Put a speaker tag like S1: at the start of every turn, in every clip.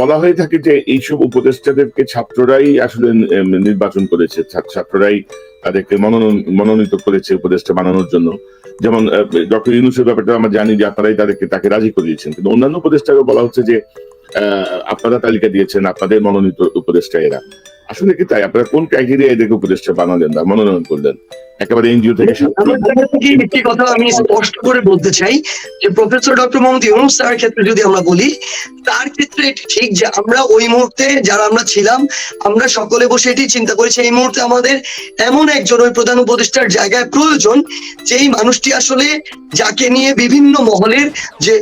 S1: বলা হয়ে থাকে যে এইসব উপদেষ্টাদেরকে ছাত্ররাই আসলে নির্বাচন করেছে ছাত্ররাই তাদেরকে মনোনয়ন মনোনীত করেছে উপদেষ্টা বানানোর জন্য। যেমন ডক্টর ইউনুসের ব্যাপারটা আমরা জানি যে আপনারাই তাদেরকে, তাকে রাজি করিয়েছেন। কিন্তু অন্যান্য উপদেষ্টাকে বলা হচ্ছে যে আপনারা তালিকা দিয়েছেন, আপনাদের মনোনীত উপদেষ্টা এরা। আসলে কি তাই? আপনারা কোন ক্রাইটেরিয়া এদেরকে উপদেষ্টা বানালেন বা মনোনয়ন করলেন? একেবারে এনজিও থেকে
S2: একটি কথা আমি স্পষ্ট করে বলতে চাই যে প্রফেসর ডক্টর মোহাম্মদ ইউনুস স্যারের ক্ষেত্রে যদি আমরা বলি তার ক্ষেত্রে এটি ঠিক যে আমরা ওই মুহূর্তে যারা আমরা ছিলাম আমরা সকলে বসে এটি চিন্তা করেছি এই মুহূর্তে আমাদের এমন একজন ওই প্রধান উপদেষ্টার জায়গায় প্রয়োজন যেই মানুষটি আসলে যাকে নিয়ে বিভিন্ন মহলের যে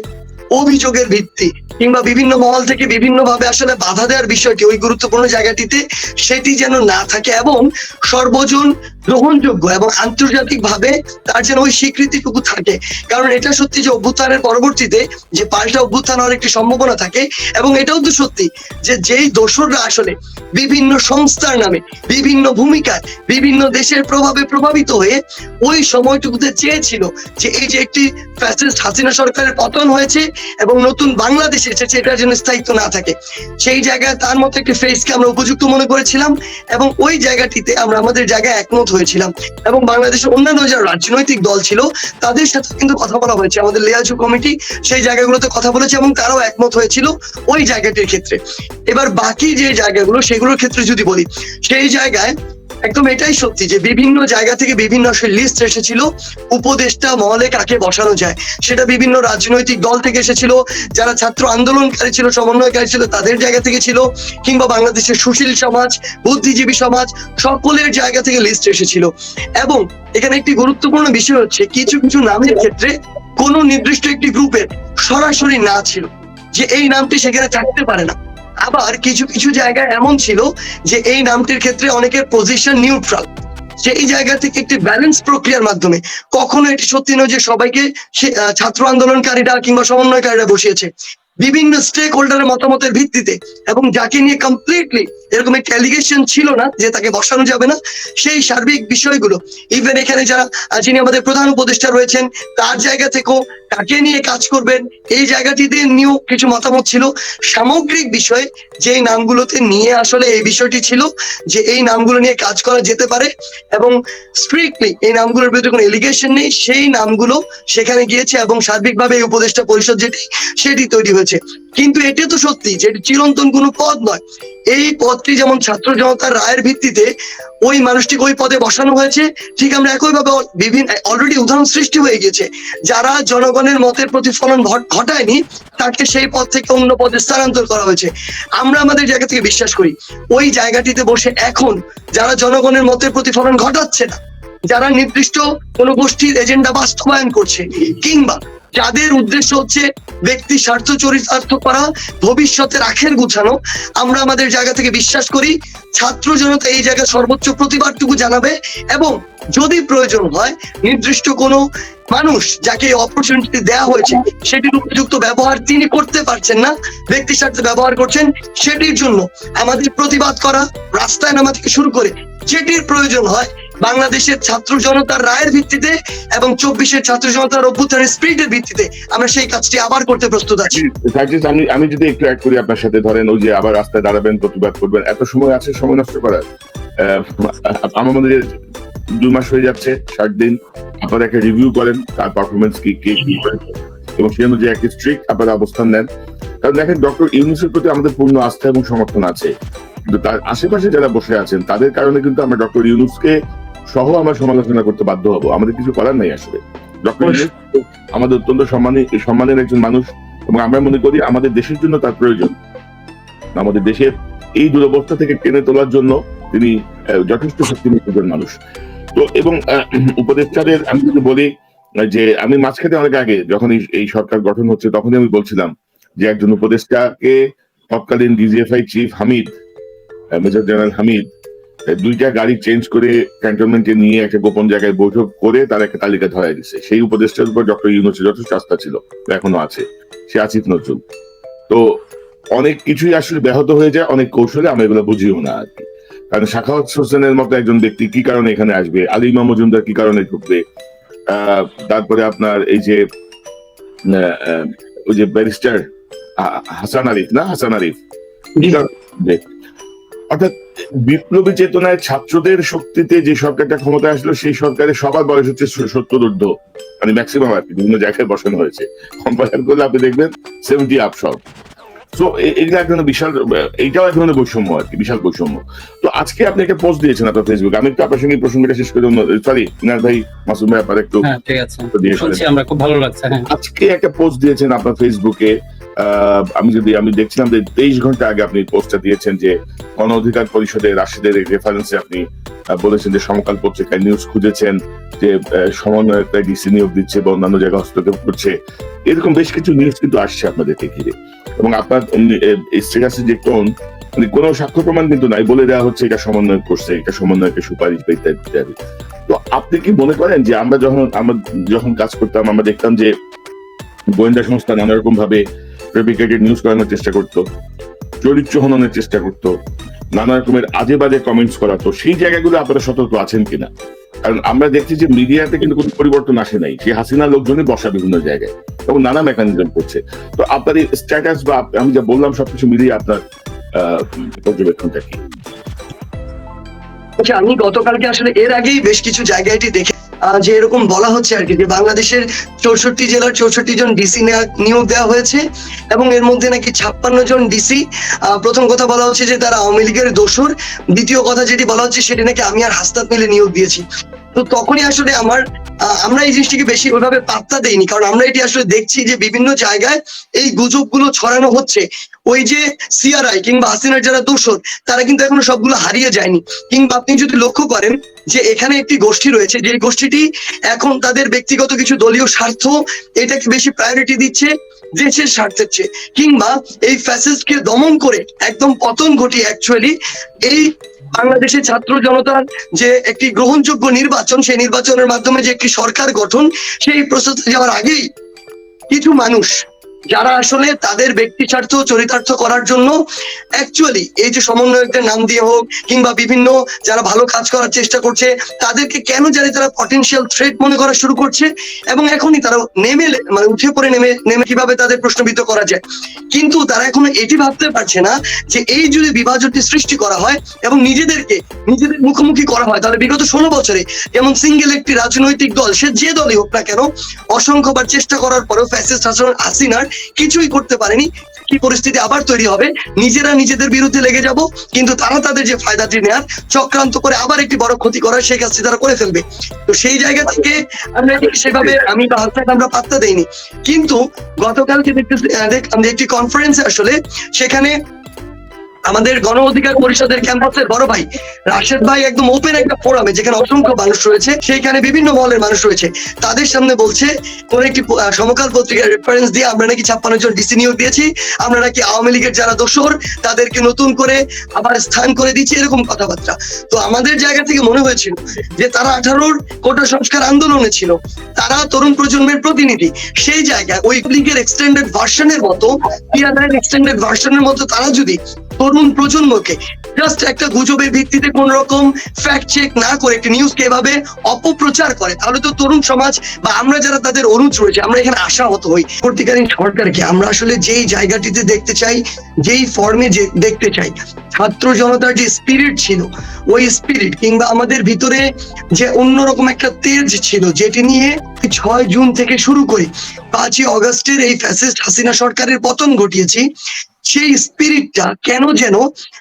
S2: অভিযোগের ভিত্তি কিংবা বিভিন্ন মহল থেকে বিভিন্ন ভাবে আসলে বাধা দেওয়ার বিষয়টি ওই গুরুত্বপূর্ণ জায়গাটিতে সেটি যেন না থাকে এবং সর্বজন গ্রহণযোগ্য এবং আন্তর্জাতিক ভাবে তার যেন ওই স্বীকৃতিটুকু থাকে। কারণ এটা সত্যি যে অভ্যুত্থানের পরবর্তীতে যে পাল্টা অভ্যুত্থান হওয়ার একটি সম্ভাবনা থাকে এবং এটাও তো সত্যি যে যেই দোসররা আসলে বিভিন্ন সংস্থার নামে, বিভিন্ন ভূমিকায়, বিভিন্ন দেশের প্রভাবে প্রভাবিত হয়ে ওই সময়টুকুতে চেয়েছিল যে এই যে একটি ফ্যাসিস্ট হাসিনা সরকারের পতন হয়েছে এবং নতুন বাংলাদেশ এসেছে এটা যেন স্থায়িত্ব না থাকে। সেই জায়গায় তার মতো একটি ফেসকে আমরা উপযুক্ত মনে করেছিলাম এবং ওই জায়গাটিতে আমরা আমাদের জায়গায় একমত হয়েছিলাম। এবং বাংলাদেশের অন্যান্য যারা রাজনৈতিক দল ছিল, তাদের সাথে কিন্তু কথা বলা হয়েছে। আমাদের লিয়াজু কমিটি সেই জায়গাগুলোতে কথা বলেছে এবং তারাও একমত হয়েছিল ওই জায়গাটির ক্ষেত্রে। এবার বাকি যে জায়গাগুলো, সেগুলোর ক্ষেত্রে যদি বলি, সেই জায়গায় একদম এটাই সত্যি যে বিভিন্ন জায়গা থেকে বিভিন্ন লিস্ট এসেছিল, উপদেষ্টা মহলে কাকে বসানো যায়? সেটা বিভিন্ন রাজনৈতিক দল থেকে এসেছিল, যারা ছাত্র আন্দোলনকারী ছিল, সমন্বয়কারী ছিল, তাদের জায়গা থেকে ছিল, কিংবা বাংলাদেশের সুশীল সমাজ, বুদ্ধিজীবী সমাজ, সকলের জায়গা থেকে লিস্ট এসেছিল। এবং এখানে একটি গুরুত্বপূর্ণ বিষয় হচ্ছে, কিছু কিছু নামের ক্ষেত্রে কোন নির্দিষ্ট একটি গ্রুপের সরাসরি না ছিল, যে এই নামটি সেখানে থাকতে পারে না। আবার কিছু কিছু জায়গায় এমন ছিল যে এই নামটির ক্ষেত্রে অনেকের পজিশন নিউট্রাল সেই জায়গা থেকে একটি ব্যালেন্স প্রক্রিয়ার মাধ্যমে কখনো এটি সত্যি নয় যে সবাইকে ছাত্র আন্দোলনকারীরা কিংবা সমন্বয়কারীরা বসিয়েছে। বিভিন্ন স্টেক হোল্ডারের মতামতের ভিত্তিতে এবং যাকে নিয়ে কমপ্লিটলি এরকম একটা অ্যালিগেশন ছিল না যে তাকে বসানো যাবে না, সেই সার্বিক বিষয়গুলো ইভেন এখানে যারা যিনি আমাদের প্রধান উপদেষ্টা রয়েছেন, তার জায়গা থেকেও কাকে নিয়ে কাজ করবেন, এই জায়গাটিতে নিয়েও কিছু মতামত ছিল। সামগ্রিক বিষয়ে যে নামগুলোতে নিয়ে আসলে এই বিষয়টি ছিল, যে এই নামগুলো নিয়ে কাজ করা যেতে পারে এবং স্ট্রিক্টলি এই নামগুলোর বিরুদ্ধে কোনো এলিগেশন নেই, সেই নামগুলো সেখানে গিয়েছে এবং সার্বিকভাবে এই উপদেষ্টা পরিষদ যেটি, সেটি তৈরি হয়েছে। কিন্তু এটা তো সত্যি যে চিরন্তন কোনো পদ নয়। এই পদটি যেমন ছাত্র জনতার রায়ের ভিত্তিতে ওই মানুষটিকে ওই পদে বসানো হয়েছে, ঠিক আমরা একইভাবে বিভিন্ন অলরেডি উদাহরণ সৃষ্টি হয়ে গেছে যারা জনগণের মতের প্রতিফলন ঘট- ঘটায়নি, তাকে সেই পদ থেকে অন্য পদে স্থানান্তর করা হয়েছে। আমরা আমাদের জায়গা থেকে বিশ্বাস করি, ওই জায়গাটিতে বসে এখন যারা জনগণের মতের প্রতিফলন ঘটাচ্ছে না, যারা নির্দিষ্ট কোনো গোষ্ঠীর এজেন্ডা বাস্তবায়ন করছে, কিংবা যাদের উদ্দেশ্য হচ্ছে ব্যক্তি স্বার্থ চরিতার্থ করা ভবিষ্যতের আখের গুছানো, আমরা আমাদের জায়গা থেকে বিশ্বাস করি, ছাত্র জনতা এই জায়গায় সর্বোচ্চ প্রতিবাদটুকু জানাবে এবং যদি প্রয়োজন হয়, নির্দিষ্ট কোনো মানুষ যাকে অপরচুনিটি দেওয়া হয়েছে, সেটির উপযুক্ত ব্যবহার তিনি করতে পারছেন না, ব্যক্তি স্বার্থে ব্যবহার করছেন, সেটির জন্য আমাদের প্রতিবাদ করা রাস্তায় নামা থেকে শুরু করে যেটির প্রয়োজন হয় বাংলাদেশের ছাত্র জনতার রায়ের ভিত্তিতে এবং চব্বিশের ছাত্র জনতার অভ্যুত্থানের স্পিরিটের ভিত্তিতে আমরা সেই কাজটি আবার করতে প্রস্তুত আছি।
S1: আমি আমি যদি একটু অ্যাড করি আপনার সাথে, ধরেন ওই যে আবার রাস্তায় দাঁড়াবেন, প্রতিবাদ করবেন, এত সময় আছে, সময় নষ্ট করার? আমার মনে দুই মাস হয়ে যাচ্ছে, ষাট দিন। আপনারা একটা রিভিউ করেন, তার পারফরমেন্স কি, কে কি এবং সেই অনুযায়ী একটা স্ট্রিক্ট আপনারা অবস্থান নেন। কারণ দেখেন ডক্টর ইউনুসের প্রতি আমাদের পূর্ণ আস্থা এবং সমর্থন আছে। কিন্তু তার আশেপাশে যারা বসে আছেন, তাদের কারণে কিন্তু আমরা ডক্টর ইউনুসকে সহ আমরা সমালোচনা করতে বাধ্য হব। আমাদের কিছু করার নাই আসলে। ডক্টর আমাদের অত্যন্ত সম্মানী সম্মানের একজন মানুষ এবং আমরা মনে করি আমাদের দেশের জন্য তার প্রয়োজন। আমাদের দেশের এই দুরবস্থা থেকে টেনে তোলার জন্য তিনি যথেষ্ট শক্তি একজন মানুষ। তো এবং উপদেষ্টাদের আমি যদি বলি যে আমি মাঝখানে অনেক আগে যখন এই- সরকার গঠন হচ্ছে তখনই আমি বলছিলাম যে একজন উপদেষ্টাকে তৎকালীন DGFI chief Hamid major general Hamid দুইটা গাড়ি চেঞ্জ করে ক্যান্টনমেন্টে নিয়ে একটা গোপন জায়গায় বৈঠক করে তার একটা তালিকা ধরাই দিচ্ছে সেই উপদেষ্টার উপর ডক্টর ইউনুসের যথেষ্ট আস্থা ছিল এখনও আছে। সে আসিফ নজরুল। তো অনেক কিছুই আসলে ব্যাহত হয়ে যায় অনেক কৌশলে আমরা এগুলো বুঝিও না আর কি। কারণ শাখাওয়াত হোসেনের মতো একজন ব্যক্তি কি কারণে এখানে আসবে? আলিমা মজুমদার কি কারণে ঢুকবে? আহ, তারপরে আপনার এই যে ওই যে ব্যারিস্টার হাসান আরিফ না? হাসান আরিফ। অর্থাৎ বিপ্লবী চেতনায় ছাত্রদের শক্তিতে যে সরকারটা ক্ষমতায় আসলো সেই সরকারের সবার বয়স হচ্ছে সত্তর ঊর্ধ্ব। মানে ম্যাক্সিমাম আর কি বিভিন্ন জায়গায় বসানো হয়েছে। কম্পায়ার করলে আপনি দেখবেন সেভেন্টি আপ সব। তো এগুলো এক বিশাল এইটাও এক ধরনের বৈষম্য আর কি বিশাল বৈষম্য। তো আজকে আপনি একটা পোস্ট দিয়েছেন আপনার ফেসবুক আমি একটু আপনার সঙ্গে প্রসঙ্গটা শেষ করে সরি ইনার ভাই মাসুম ভাই আপনার একটু
S3: হ্যাঁ আমরা খুব ভালো লাগছে হ্যাঁ।
S1: আজকে একটা পোস্ট দিয়েছেন আপনার ফেসবুকে আমি যদি আমি দেখছিলাম যে তেইশ ঘণ্টা আগে আপনি পোস্টটা দিয়েছেন যে গণ অধিকার পরিষদের রাশিদের রেফারেন্সে আপনি বলেছেন যে সমকাল পত্রিকায় নিউজ খুঁজেছেন যে আহ, ডিসি নিয়োগ দিচ্ছে বা অন্যান্য জায়গায় হস্তক্ষেপ করছে। এরকম বেশ কিছু নিউজ কিন্তু আসছে আপনাদেরকে ঘিরে। এবং আপনার স্টেটাসে যে কোন মানে কোনো সাক্ষ্য প্রমাণ কিন্তু নাই বলে দেওয়া হচ্ছে এটা সমন্বয় করছে এটা সমন্বয়কে সুপারিশ বা ইত্যাদি ইত্যাদি। তো আপনি কি মনে করেন যে আমরা যখন আমরা যখন কাজ করতাম আমরা দেখতাম যে গোয়েন্দা সংস্থা নানা রকম ভাবে ফেব্রিকেটেড নিউজ করানোর চেষ্টা করতো, চরিত্র হননের চেষ্টা করতো, নানা রকমের আজে বাজে কমেন্টস করাতো, সেই জায়গাগুলো আপনারা সতর্ক আছেন কিনা? কারণ আমরা দেখছি যে মিডিয়াতে কিন্তু কোনো পরিবর্তন আসে নাই, সেই হাসিনা লোকজনই বসা বিভিন্ন জায়গায় এবং নানা মেকানিজম করছে। তো আপনার এই স্ট্যাটাস বা আমি যা বললাম সবকিছু মিলিয়ে আপনার পর্যবেক্ষণটা কি?
S2: আচ্ছা আমি গতকালকে আসলে এর আগেই বেশ কিছু জায়গায় দেখে যে এরকম বলা হচ্ছে আর কি, যে বাংলাদেশের চৌষট্টি জেলার চৌষট্টি জন ডিসি নিয়োগ দেওয়া হয়েছে এবং এর মধ্যে নাকি ছাপ্পান্ন জন ডিসি প্রথম কথা বলা হচ্ছে যে তারা আওয়ামী লীগের দোষর। দ্বিতীয় কথা যেটি বলা হচ্ছে সেটি নাকি আমি আর হাস্তাত মিলে নিয়োগ দিয়েছি। তো তখনই আসলে আমার আমরা এই জিনিসটিকে বেশি ওইভাবে পাত্তা দেইনি, কারণ আমরা এটি আসলে দেখছি যে বিভিন্ন জায়গায় এই গুজবগুলো ছড়ানো হচ্ছে। ওই যে সিআরআই কিংবা হাসিনার যারা দোসর তারা কিন্তু এখনও সবগুলো হারিয়ে যায়নি। কিংবা আপনি যদি লক্ষ্য করেন যে এখানে একটি গোষ্ঠী রয়েছে, যে গোষ্ঠীটি এখন তাদের ব্যক্তিগত কিছু দলীয় স্বার্থ এটাকে বেশি প্রায়োরিটি দিচ্ছে, দেশের স্বার্থের চেয়ে। কিংবা এই ফ্যাসিস্টকে দমন করে একদম পতন ঘটিয়ে অ্যাকচুয়ালি এই বাংলাদেশের ছাত্র জনতার যে একটি গ্রহণযোগ্য নির্বাচন, সেই নির্বাচনের মাধ্যমে যে একটি সরকার গঠন, সেই প্রস্তুতি যাওয়ার আগেই কিছু মানুষ যারা আসলে তাদের ব্যক্তি স্বার্থ চরিতার্থ করার জন্য অ্যাকচুয়ালি এই যে সমন্বয়কদের নাম দিয়ে হোক কিংবা বিভিন্ন যারা ভালো কাজ করার চেষ্টা করছে, তাদেরকে কেন জানি তারা পটেনশিয়াল থ্রেট মনে করা শুরু করছে এবং এখনই তারা নেমে মানে উঠে পড়ে নেমে নেমে কীভাবে তাদের প্রশ্নবিদ্ধ করা যায়। কিন্তু তারা এখনও এটি ভাবতে পারছে না যে এই যদি বিভাজনটি সৃষ্টি করা হয় এবং নিজেদেরকে, নিজেদের মুখোমুখি করা হয়, তাহলে বিগত ষোলো বছরে যেমন সিঙ্গেল একটি রাজনৈতিক দল, সে যে দলই হোক না কেন, অসংখ্যবার চেষ্টা করার পরেও ফ্যাসিস্ট হাসিনার কিছুই করতে পারেনি। কি পরিস্থিতি আবার তৈরি হবে? নিজেরা নিজেদের বিরুদ্ধে লেগে যাব, কিন্তু তারা তাদের যে ফায়দাটি নেয়ার চক্রান্ত করে আবার একটি বড় ক্ষতি করার সেই কাজটি তারা করে ফেলবে। তো সেই জায়গা থেকে আমরা সেভাবে আমি আমরা পাত্তা দেইনি। কিন্তু গতকালকে দেখতে দেখলাম যে একটি কনফারেন্সে আসলে, সেখানে আমাদের গণ অধিকার পরিষদের ক্যাম্পাসের বড় ভাই রাশেদ ভাই একদম ওপেন একটা ফোরামে যেখানে অসংখ্য মানুষ রয়েছে, সেইখানে বিভিন্ন মহলের মানুষ রয়েছে। তাদের সামনে বলছে, কোন একটি সমকাল পত্রিকার রেফারেন্স দিয়ে আমরা নাকি ছাপ্পান্ন জন ডিসি নিয়োগ দিয়েছি, আমরা নাকি আওয়ামী লীগের যারা দোষর, তাদেরকে নতুন করে আবার স্থান করে দিচ্ছি এরকম কথাবার্তা। তো আমাদের জায়গা থেকে মনে হয়েছিল যে তারা আঠারোর কোটা সংস্কার আন্দোলনে ছিল, তারা তরুণ প্রজন্মের প্রতিনিধি। সেই জায়গায় ওই লীগের এক্সটেন্ডেড ভার্সনের মতো পিয়ারের এক্সটেন্ডেড ভার্সনের মতো তারা যদি তরুণ প্রজন্মকে। জাস্ট একটা গুজবের ভিত্তিতে কোন রকম ফ্যাক্ট চেক না করে একটি নিউজকে এভাবে অপপ্রচার করে, তাহলে তো তরুণ সমাজ বা আমরা যারা তাদের অনুজ রয়েছে, আমরা এখানে আশাহত হই। পরবর্তীকালীন সরকারকে আমরা আসলে যেই জায়গাটিতে দেখতে চাই, যেই ফর্মে দেখতে চাই, ছাত্র জনতার যে স্পিরিট ছিল, ওই স্পিরিট কিংবা আমাদের ভিতরে যে অন্যরকম একটা তেজ ছিল, যেটি নিয়ে ছয় জুন থেকে শুরু করে পাঁচই অগস্টের এই ফ্যাসিস্ট হাসিনা সরকারের পতন ঘটিয়েছি সেই স্পিরিটটা কেন যেন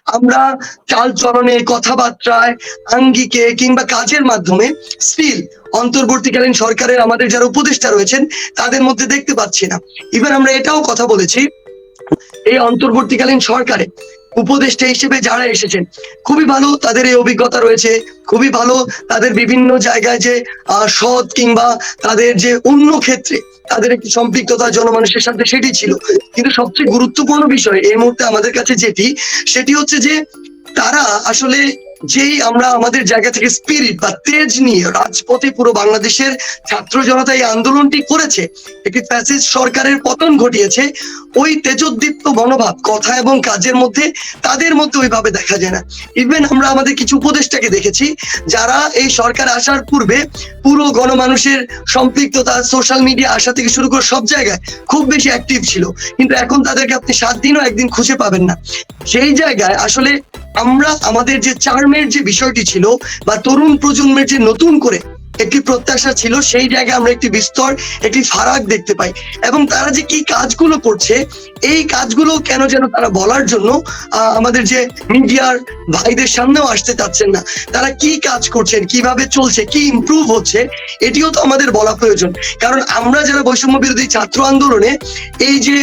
S2: আমরা চাল চলনে কথাবার্তায়, আঙ্গিকে কিংবা কাজের মাধ্যমে স্টিল অন্তর্বর্তীকালীন সরকারের আমাদের যারা উপদেষ্টা রয়েছেন, তাদের মধ্যে দেখতে পাচ্ছি না। এবার আমরা এটাও কথা বলেছি, এই অন্তর্বর্তীকালীন সরকারে উপদেষ্টা হিসেবে যারা এসেছেন, খুবই ভালো তাদের এই অভিজ্ঞতা রয়েছে, খুবই ভালো তাদের বিভিন্ন জায়গায় যে সৎ কিংবা তাদের যে অন্য ক্ষেত্রে তাদের একটি সম্পৃক্ততা, জনমানুষের সাথে সেটি ছিল। কিন্তু সবচেয়ে গুরুত্বপূর্ণ বিষয় এই মুহূর্তে আমাদের কাছে যেটি, সেটি হচ্ছে যে তারা আসলে যেই আমরা আমাদের জায়গা থেকে স্পিরিট বা তেজ নিয়ে রাজপথে পুরো বাংলাদেশের ছাত্র জনতা এই আন্দোলনটি করেছে, একটি ফ্যাসিস্ট সরকারের পতন ঘটিয়েছে, ওই তেজোদ্দীপ্ত মনোভাব, কথা এবং কাজের মধ্যে তাদের মধ্যে ওইভাবে দেখা যায় না। ইভেন আমরা আমাদের কিছু উপদেষ্টাকে দেখেছি, যারা এই সরকার আসার পূর্বে পুরো গণমানুষের সম্পৃক্ততা সোশ্যাল মিডিয়া আসা থেকে শুরু করে সব জায়গায় খুব বেশি অ্যাক্টিভ ছিল। কিন্তু এখন তাদেরকে আপনি সাত দিনও একদিন খুঁজে পাবেন না। সেই জায়গায় আসলে আমরা আমাদের যে চার্মের যে বিষয়টি ছিল বা তরুণ প্রজন্মের যে নতুন করে একটি প্রত্যাশা ছিল, সেই জায়গায় আমরা একটি বিস্তর, একটি ফারাক দেখতে পাই। এবং তারা যে কি কাজগুলো করছে, এই কাজগুলো কেন যেন তারা বলার জন্য আমাদের যে মিডিয়ার ভাইদের সামনেও আসতে চাচ্ছেন না। তারা কি কাজ করছেন, কীভাবে চলছে, কি ইম্প্রুভ হচ্ছে, এটিও তো আমাদের বলা প্রয়োজন। কারণ আমরা যারা বৈষম্য বিরোধী ছাত্র আন্দোলনে, এই যে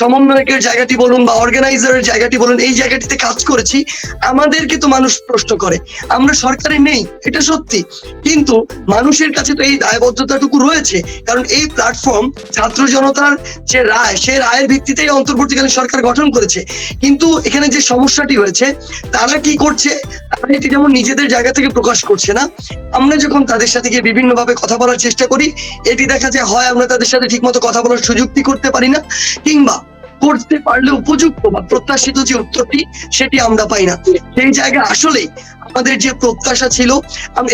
S2: সমন্বয়কের জায়গাটি বলুন বা অর্গানাইজারের জায়গাটি বলুন, এই জায়গাটিতে কাজ করেছি, আমাদেরকে তো মানুষ প্রশ্ন করে। আমরা সরকারে নেই, এটা সত্যি। কিন্তু মানুষের কাছে তো এই দায়বদ্ধতাটুকু রয়েছে, কারণ এই প্ল্যাটফর্ম ছাত্র জনতার যে রায় সেই রায়ের ভিত্তিতেই অন্তর্বর্তীকালীন সরকার গঠন করেছে। কিন্তু এখানে যে সমস্যাটি হয়েছে, তারা কি করছে? তারা এটি যেমন নিজেদের জায়গা থেকে প্রকাশ করছে না, আমরা যখন তাদের সাথে গিয়ে বিভিন্নভাবে কথা বলার চেষ্টা করি, এটি দেখা যায় হয় আমরা তাদের সাথে ঠিকমতো কথা বলার সুযোগটি করতে পারি না, কিংবা করতে পারলে উপযুক্ত বা প্রত্যাশিত যে উত্তরটি, সেটি আমরা পাই না। সেই জায়গায় আসলে আমাদের যে প্রত্যাশা ছিল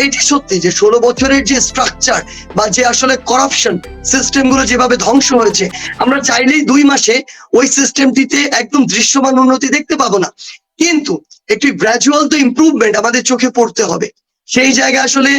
S2: এটি সত্যি যে ষোলো বছরের যে স্ট্রাকচার বা যে আসলে করাপশন সিস্টেমগুলো যেভাবে ধ্বংস হয়েছে, আমরা চাইলেই দুই মাসে ওই সিস্টেমটিতে একদম দৃশ্যমান উন্নতি দেখতে পাবো না। কিন্তু একটি গ্রাজুয়াল তো ইমপ্রুভমেন্ট আমাদের চোখে পড়তে হবে। সেই জায়গা আসলে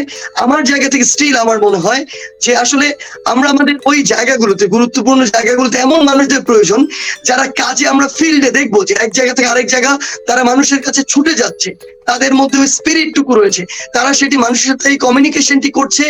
S2: আমার জায়গা থেকে স্টিল আমার মনে হয় যে আসলে আমরা আমাদের ওই জায়গাগুলোতে, গুরুত্বপূর্ণ জায়গাগুলোতে এমন মানুষদের প্রয়োজন যারা কাজে আমরা ফিল্ডে দেখব যে এক জায়গা থেকে আরেক জায়গা তারা মানুষের কাছে ছুটে যাচ্ছে, তাদের মধ্যে ওই স্পিরিটটুকু রয়েছে, তারা সেটি মানুষের সাথে এই কমিউনিকেশনটি করছে,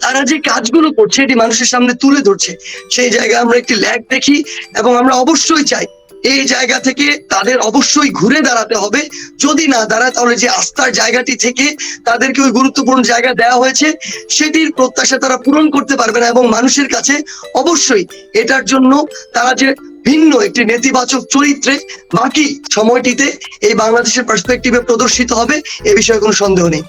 S2: তারা যে কাজগুলো করছে এটি মানুষের সামনে তুলে ধরছে, সেই জায়গায় আমরা একটি ল্যাগ দেখি এবং আমরা অবশ্যই চাই এই জায়গা থেকে তাদের অবশ্যই ঘুরে দাঁড়াতে হবে। যদি না দাঁড়ায়, তাহলে যে আস্থার জায়গাটি থেকে তাদেরকে ওই গুরুত্বপূর্ণ জায়গা দেওয়া হয়েছে, সেটির প্রত্যাশা তারা পূরণ করতে পারবে না এবং মানুষের কাছে অবশ্যই এটার জন্য তারা যে ভিন্ন একটি নেতিবাচক চরিত্রে বাকি সময়টিতে এই বাংলাদেশের পার্সপেক্টিভে প্রদর্শিত হবে, এ বিষয়ে কোনো সন্দেহ নেই।